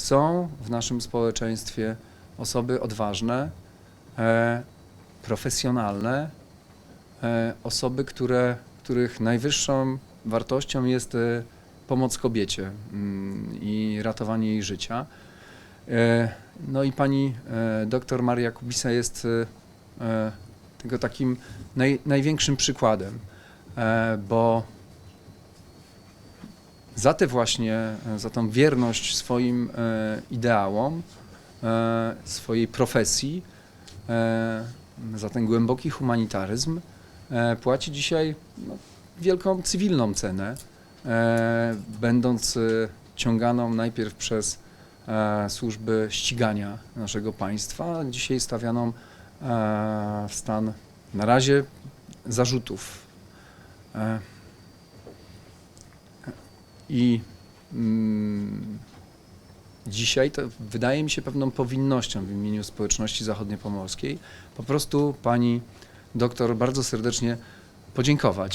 są w naszym społeczeństwie osoby odważne, e, profesjonalne, e, osoby, które, których najwyższą wartością jest e, pomoc kobiecie mm, i ratowanie jej życia. E, No i pani e, doktor Maria Kubisa jest e, e, tego takim naj, największym przykładem, e, bo za tę właśnie, e, za tą wierność swoim e, ideałom, e, swojej profesji, za ten głęboki humanitaryzm płaci dzisiaj no, wielką cywilną cenę, będąc ciąganą najpierw przez służby ścigania naszego państwa, dzisiaj stawianą w stan na razie zarzutów. I mm, dzisiaj to wydaje mi się pewną powinnością w imieniu społeczności zachodniopomorskiej po prostu pani doktor bardzo serdecznie podziękować